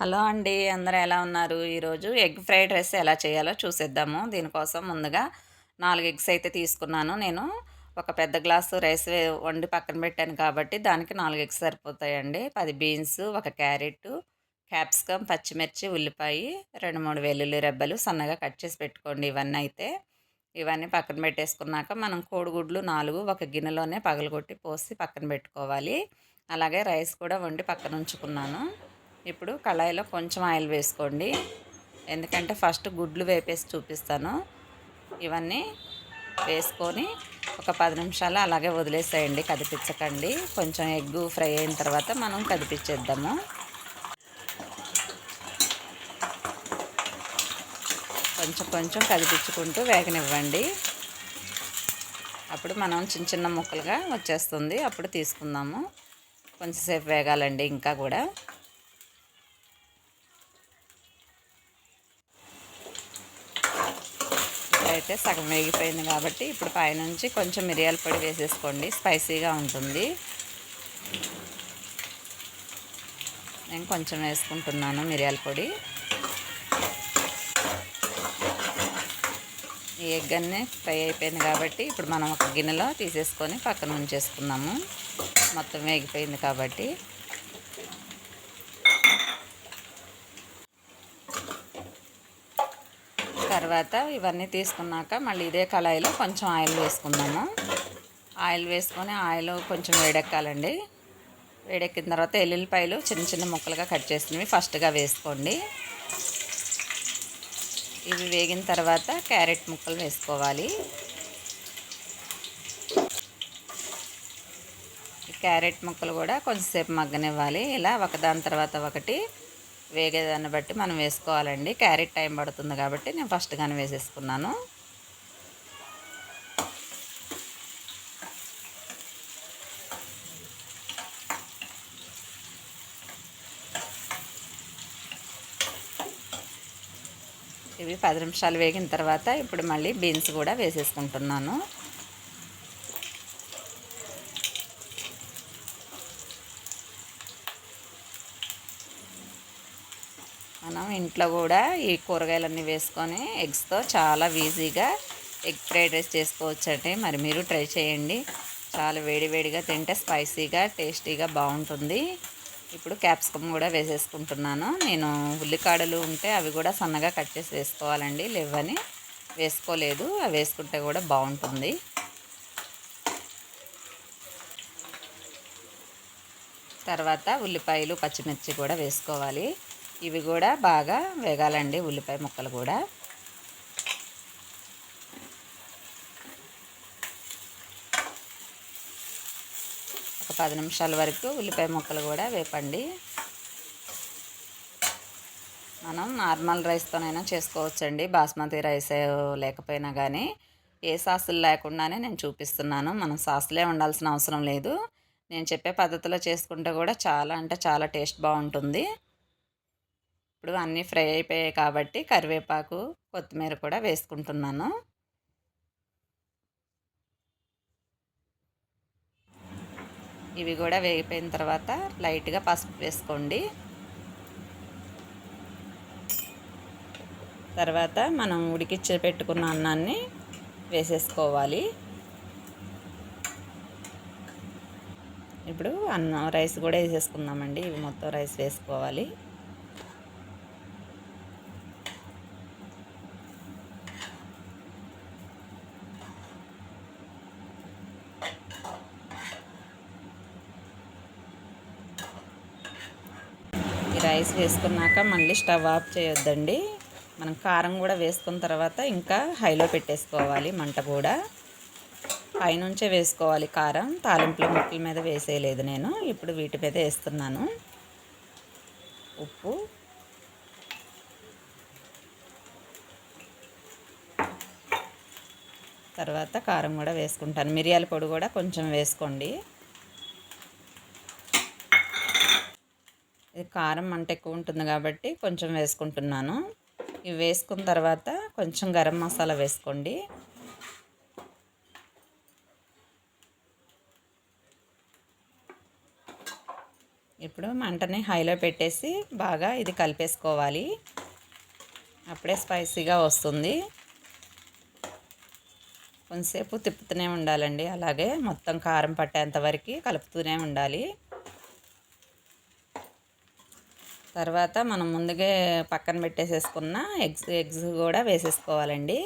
Hello అండి అందరూ ఎలా ఉన్నారు? ఈరోజు ఎగ్ ఫ్రైడ్ రైస్ ఎలా చేయాలో చూసేద్దాము. దీనికోసం ముందుగా నాలుగు ఎగ్స్ అయితే తీసుకున్నాను. నేను ఒక పెద్ద గ్లాసు రైస్ వండి పక్కన పెట్టాను కాబట్టి దానికి నాలుగు ఎగ్స్ సరిపోతాయండి. పది బీన్స్ ఒక క్యారెట్ క్యాప్సికమ్ పచ్చిమిర్చి ఉల్లిపాయ రెండు మూడు వెల్లుల్లి రెబ్బలు సన్నగా కట్ చేసి పెట్టుకోండి ఇవన్నీ అయితే. ఇవన్నీ పక్కన పెట్టేసుకున్నాక మనం కోడిగుడ్లు నాలుగు ఒక గిన్నెలోనే పగలగొట్టి పోసి పక్కన పెట్టుకోవాలి. అలాగే రైస్ కూడా వండి పక్కన ఉంచుకున్నాను. ఇప్పుడు కళాయిలో కొంచెం ఆయిల్ వేసుకోండి. ఎందుకంటే ఫస్ట్ గుడ్లు వేపేసి చూపిస్తాను. ఇవన్నీ వేసుకొని ఒక పది నిమిషాలు అలాగే వదిలేసేయండి కదిపించకండి. కొంచెం ఎగ్గు ఫ్రై అయిన తర్వాత మనం కదిపించేద్దాము. కొంచెం కొంచెం కదిపించుకుంటూ వేగనివ్వండి. అప్పుడు మనం చిన్న చిన్న ముక్కలుగా వచ్చేస్తుంది. అప్పుడు తీసుకుందాము. కొంచెంసేపు వేగాలండి ఇంకా కూడా. అయితే సగం వేగిపోయింది కాబట్టి ఇప్పుడు పైనుంచి కొంచెం మిరియాల పొడి వేసేసుకోండి. స్పైసీగా ఉంటుంది. నేను కొంచెం వేసుకుంటున్నాను మిరియాల పొడి. ఈ ఎగ్ అన్నీ ఫ్రై అయిపోయింది కాబట్టి ఇప్పుడు మనం ఒక గిన్నెలో తీసేసుకొని పక్కన ఉంచేసుకున్నాము మొత్తం వేగిపోయింది కాబట్టి. తర్వాత ఇవన్నీ తీసుకున్నాక మళ్ళీ ఇదే కళాయిలో కొంచెం ఆయిల్ వేసుకుందాము. ఆయిల్ వేసుకొని ఆయిల్ కొంచెం వేడెక్కాలండి. వేడెక్కిన తర్వాత ఎల్లుల్లిపాయలు చిన్న చిన్న ముక్కలుగా కట్ చేసినవి ఫస్ట్గా వేసుకోండి. ఇవి వేగిన తర్వాత క్యారెట్ ముక్కలు వేసుకోవాలి. క్యారెట్ ముక్కలు కూడా కొంచెంసేపు మగ్గనివ్వాలి. ఇలా ఒకదాని తర్వాత ఒకటి వేగేదాన్ని బట్టి మనం వేసుకోవాలండి. క్యారెట్ టైం పడుతుంది కాబట్టి నేను ఫస్ట్గానే వేసేసుకున్నాను. ఇవి పది నిమిషాలు వేగిన తర్వాత ఇప్పుడు మళ్ళీ బీన్స్ కూడా వేసేసుకుంటున్నాను. మనం ఇంట్లో కూడా ఈ కూరగాయలన్నీ వేసుకొని ఎగ్స్తో చాలా ఈజీగా ఎగ్ ఫ్రైడ్ రైస్ చేసుకోవచ్చండి. మరి మీరు ట్రై చేయండి. చాలా వేడివేడిగా తింటే స్పైసీగా టేస్టీగా బాగుంటుంది. ఇప్పుడు క్యాప్సికమ్ కూడా వేసేసుకుంటున్నాను. నేను ఉల్లికాడలు ఉంటే అవి కూడా సన్నగా కట్ చేసి వేసుకోవాలండి. లేవని వేసుకోలేదు. అవి వేసుకుంటే కూడా బాగుంటుంది. తర్వాత ఉల్లిపాయలు పచ్చిమిర్చి కూడా వేసుకోవాలి. ఇవి కూడా బాగా వేగాలండి ఉల్లిపాయ ముక్కలు కూడా. ఒక పది నిమిషాల వరకు ఉల్లిపాయ ముక్కలు కూడా వేపండి. మనం నార్మల్ రైస్తోనైనా చేసుకోవచ్చండి. బాస్మతి రైస్ లేకపోయినా కానీ ఏ సాసులు లేకుండానే నేను చూపిస్తున్నాను. మనం సాసులే ఉండాల్సిన అవసరం లేదు. నేను చెప్పే పద్ధతిలో చేసుకుంటే కూడా చాలా అంటే చాలా టేస్ట్ బాగుంటుంది. ఇప్పుడు అన్నీ ఫ్రై అయిపోయాయి కాబట్టి కరివేపాకు కొత్తిమీర కూడా వేసుకుంటున్నాను. ఇవి కూడా వేగిపోయిన తర్వాత లైట్గా పసుపు వేసుకోండి. తర్వాత మనం ఉడికిచ్చి పెట్టుకున్న అన్నాన్ని వేసేసుకోవాలి. ఇప్పుడు అన్నం రైస్ కూడా వేసేసుకుందామండి. ఇవి మొత్తం రైస్ వేసుకోవాలి. ఈ రైస్ వేసుకున్నాక మళ్ళీ స్టవ్ ఆఫ్ చేయొద్దండి. మనం కారం కూడా వేసుకున్న తర్వాత ఇంకా హైలో పెట్టేసుకోవాలి మంట కూడా. పైనుంచే వేసుకోవాలి కారం. తాలింపుల ముక్కల మీద వేసేయలేదు నేను. ఇప్పుడు వీటి మీద వేస్తున్నాను. ఉప్పు తర్వాత కారం కూడా వేసుకుంటాను. మిరియాల పొడి కూడా కొంచెం వేసుకోండి. ఇది కారం అంటే ఎక్కువ ఉంటుంది కాబట్టి కొంచెం వేసుకుంటున్నాను. ఇవి వేసుకున్న తర్వాత కొంచెం గరం మసాలా వేసుకోండి. ఇప్పుడు మంటని హైలో పెట్టేసి బాగా ఇది కలిపేసుకోవాలి. అప్పుడే స్పైసీగా వస్తుంది. కొంతసేపు తిప్పుతూనే ఉండాలండి. అలాగే మొత్తం కారం పట్టేంత వరకు కలుపుతూనే ఉండాలి. తర్వాత మనం ముందుగా పక్కన పెట్టేసేసుకున్న ఎగ్స్ ఎగ్స్ కూడా వేసేసుకోవాలండి.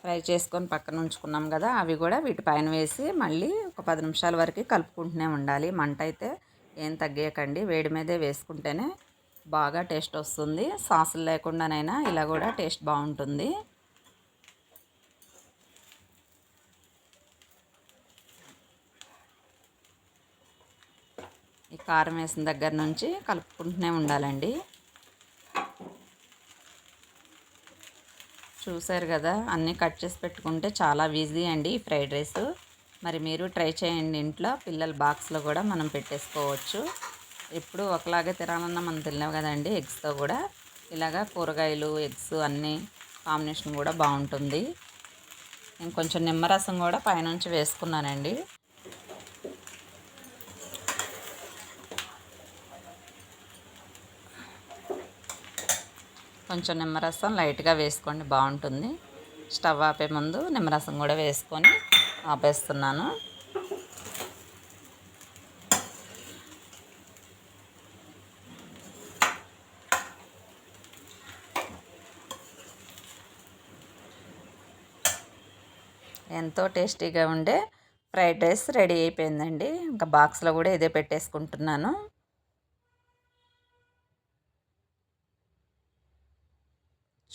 ఫ్రై చేసుకొని పక్కన ఉంచుకున్నాం కదా అవి కూడా వీటిపైన వేసి మళ్ళీ ఒక పది నిమిషాల వరకు కలుపుకుంటూనే ఉండాలి. మంట అయితే ఏం తగ్గేయకండి. వేడి మీదే వేసుకుంటేనే బాగా టేస్ట్ వస్తుంది. సాసులు లేకుండానైనా ఇలా కూడా టేస్ట్ బాగుంటుంది. ఈ కారం వేసిన దగ్గర నుంచి కలుపుకుంటూనే ఉండాలండి. చూసారు కదా అన్నీ కట్ చేసి పెట్టుకుంటే చాలా ఈజీ అండి ఈ ఫ్రైడ్ రైస్. మరి మీరు ట్రై చేయండి ఇంట్లో పిల్లల బాక్స్లో కూడా మనం పెట్టేసుకోవచ్చు. ఎప్పుడు ఒకలాగే తినాలన్నా మనం తినలేము కదండి ఎగ్స్తో కూడా. ఇలాగా కూరగాయలు ఎగ్స్ అన్నీ కాంబినేషన్ కూడా బాగుంటుంది. నేను కొంచెం నిమ్మరసం కూడా పైనుంచి వేసుకున్నానండి. కొంచెం నిమ్మరసం లైట్గా వేసుకోండి బాగుంటుంది. స్టవ్ ఆపే ముందు నిమ్మరసం కూడా వేసుకొని ఆపేస్తున్నాను. ఎంతో టేస్టీగా ఉండే ఫ్రైడ్ రైస్ రెడీ అయిపోయిందండి. ఇంకా బాక్స్లో కూడా ఇదే పెట్టేసుకుంటున్నాను.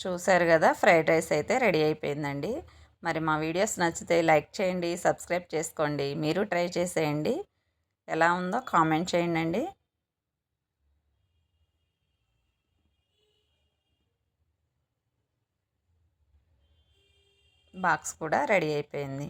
చూశారు కదా ఫ్రైడ్ రైస్ అయితే రెడీ అయిపోయిందండి. మరి మా వీడియోస్ నచ్చితే లైక్ చేయండి సబ్స్క్రైబ్ చేసుకోండి. మీరు ట్రై చేసేయండి. ఎలా ఉందో కామెంట్ చేయండి బాక్స్ కూడా రెడీ అయిపోయింది.